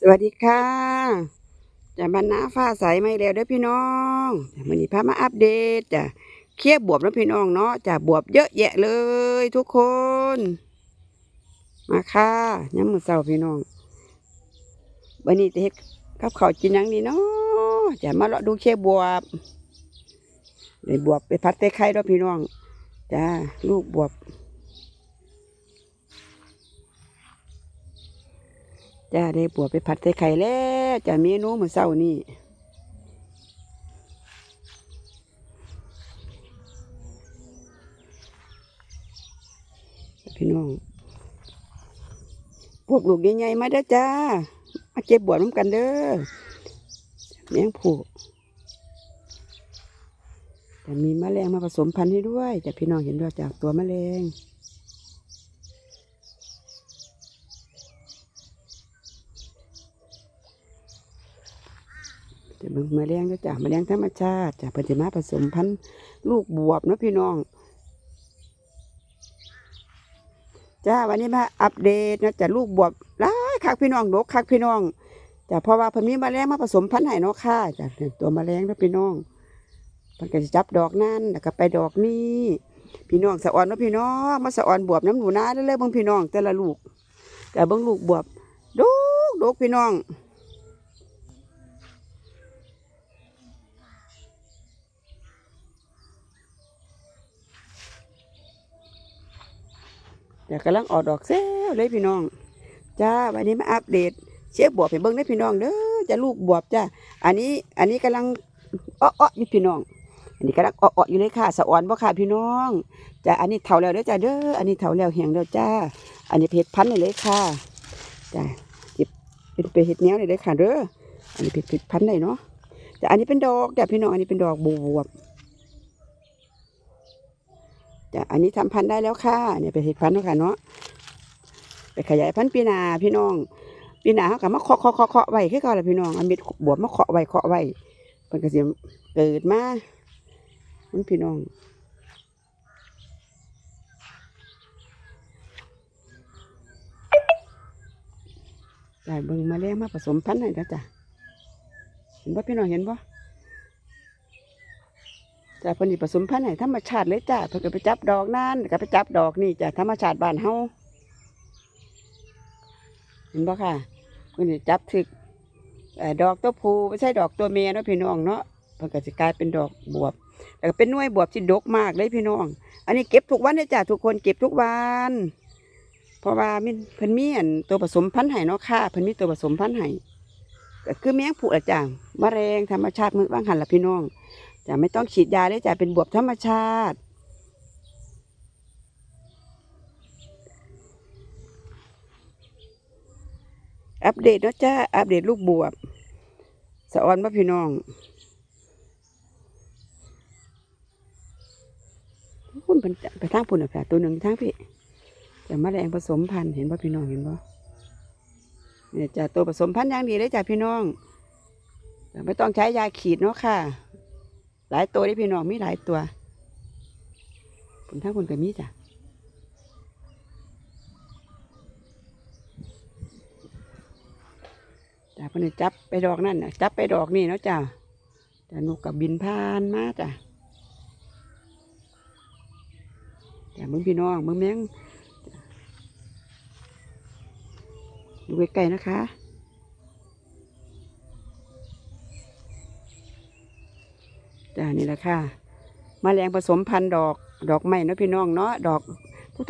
สวัสดีค่ะจะบรรณาฟ้าใสไม่แล้วเด้อพี่น้องจะมันนี้พามาอัปเดตจะเคลียบบวบแล้วพี่น้องเนาะจะบวบเยอะแยะเลยทุกคน มาค่ะย้ำมือเศร้าพี่น้องวันนี้จะเฮ็ดกับข้าวกินยังดีเนาะจะมาเลาะดูเคลียบบวบได้บวบไปพัดใส่ไข่แล้วพี่น้องจ้าลูกบวบ จ้าได้บวบไปผัดใส่ไข่แล้วจ้าเมนูมื้อเช้านี่พี่น้อง พวกลูกใหญ่ๆมาเด้อจ้า มาเก็บบวบน้ำกันเด้อเลี้ยงผูกแต่มีแมลงมาผสมพันธุ์ให้ด้วยจ้ะพี่น้องเห็นด้วยจากตัวมะแมลง จะเบิ่งแมลงแล้วจ้ะแมลงธรรมชาติจ้ะเพิ่นจะมาผสมพันธุ์ลูกบวบนะพี่น้องจ้าวันนี้มาอัปเดตนะจ้ะลูกบวบหลายคักพี่น้องดกคักพี่น้องจ้ะเพราะว่าพิ่นมีแมลงมาผสมพันธุ์ให้เนาะค่ะจ้ะตัวแมลงนะพี่น้องเพิ่นก็สิจับดอกนั่นแล้วก็ไปดอกนี้พี่น้องสะออนนาะพี่น้องมาสะออนบวบน้ำหนูนาเด้อเลยบิ่งพี่น้องแต่ละลูกแต่บิ่งลูกบวบดกดกพี่น้อง เดี๋ยวกำลังออกดอกเซลเลยพี่น้องจ้าวันนี้มาอัปเดต เชียบบวบให้เบิ้งได้พี่น้องเด้อจะลูกบวบจ้าอันนี้อันนี้กำลังอ้อๆอยู่พี่น้อง อันนี้กำลังอ้อๆอยู่เลยค่ะสะอ่อนบ่ค่ะพี่น้องจ้าอันนี้เถาแล้วเด้อจ้าเด้ออันนี้เถาแล้วแห้งแล้วจ้า อันนี้เพชรพันเลยเลยค่ะจ้าจิบเป็นไปเห็ดแนวเลยเลยค่ะเด้ออันนี้เพชรพันเลยเนาะจ้าอันนี้เป็นดอกจ้าพี่น้องอันนี้เป็นดอกบวบ จ้าอันนี้ทำพันธุ์ได้แล้วค่ะเนี่ยเป็นเห็ดพันธุ์เนาะค่ะเนาะไปขยายพันธุ์ปีนาพี่น้องปีนาเขาก็มาเคาะเคาะเคาะเคาะไว้คือเก่าแหละพี่น้องอันม็ดบวบมาเคาะไว้เคาะไว้เพิ่นก็สิเกิดมามันพี่น้องได้เบิ่งมาแล้วมาผสมพันธุ์ให้แล้วจ้ะเห็นบ่พี่น้องเห็นบ่ จ้ะเพิ่นสิผสมพันธุ์ให้ธรรมชาติเลยจ้ะเพิ่นก็ไปจับดอกนั่นก็ไปจับดอกนี่จ้ะธรรมชาติบ้านเฮาเห็นบ่ค่ะคุณจะจับถึกเอ่อดอกตัวผู้ไม่ใช่ดอกตัวเมียเนาะพี่น้องเนาะมันก็จะกลายเป็นดอกบวบแล้วก็เป็นหน่วยบวบที่ดกมากเลยพี่น้อง อันนี้เก็บทุกวันเลยจ้ะทุกคนเก็บทุกวันเพราะว่ามันเพิ่นมีอันตัวผสมพันธุ์ไห้เนาะค่ะเพิ่นมีตัวผสมพันธุ์ไห้คือแมงผู้ละจ้ะมะเร็งธรรมชาติมือว่างหันละพี่น้อง จะไม่ต้องฉีดยาเลยจะเป็นบวบธรรมชาติอัปเดตเนาะจ้าอัปเดตลูกบวบสะออนมาพี่น้องคุณเป็นไปทางพุ่นอะตัวหนึ่งทางพี่แต่แมลงผสมพันธุ์เห็นป่ะพี่น้องเห็นป่ะเนี่ยจ้าตัวผสมพันธุ์อย่างดีเลยจ้าพี่น้องไม่ต้องใช้ยาขีดเนาะค่ะ หลายตัวที่พี่น้องมีหลายตัวผลทางพุ่นก็มีจ้ะจ้าเพิ่นให้จับไปดอกนั่นน่ะจับไปดอกนี่เนาะจ้าจ้านกกับบินผ่านมาจ้าจ้ามึงพี่น้องมึงแมงดูใกล้ๆนะคะานี่แหละค่ะมแมลงผสมพันธุ์ดอกดอกไม้เนาะพี่น้องเนาะดอก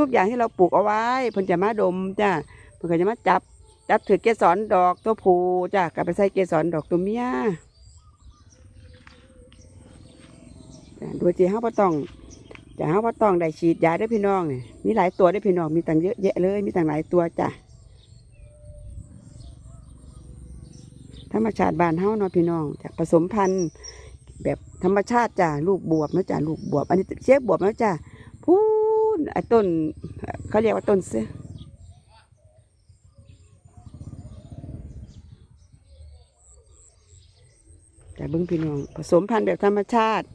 ทุกๆอย่างที่เราปลูกเอาไว้เพิ่นจะมาดมจ้าเพิ่นก็จะมาจับจับถือเกสรดอกตัวผู้จ้ะกลับไปใส่เกสรดอกตัวเมียจ้ะโดยที่เขาบ่ต้องจะเขาบ่ต้องได้ฉีดยาได้พี่น้องเนี่ยมีหลายตัวได้พี่น้องมีตั้งเยอะแยะเลยมีตั้งหลายตัวจ้ะธรรมชาติบ้านเฮาเนาะพี่น้องจากผสมพันธุ์ แบบธรรมชาติจ้าลูกบวบนะจ้าลูกบวบ อันนี้เชฟบวบนะจ้าพูนไอ้ต้นเขาเรียกว่าต้นเสือแต่เบิ้งพี่น้องผสมพันธุ์แบบธรรมชาติ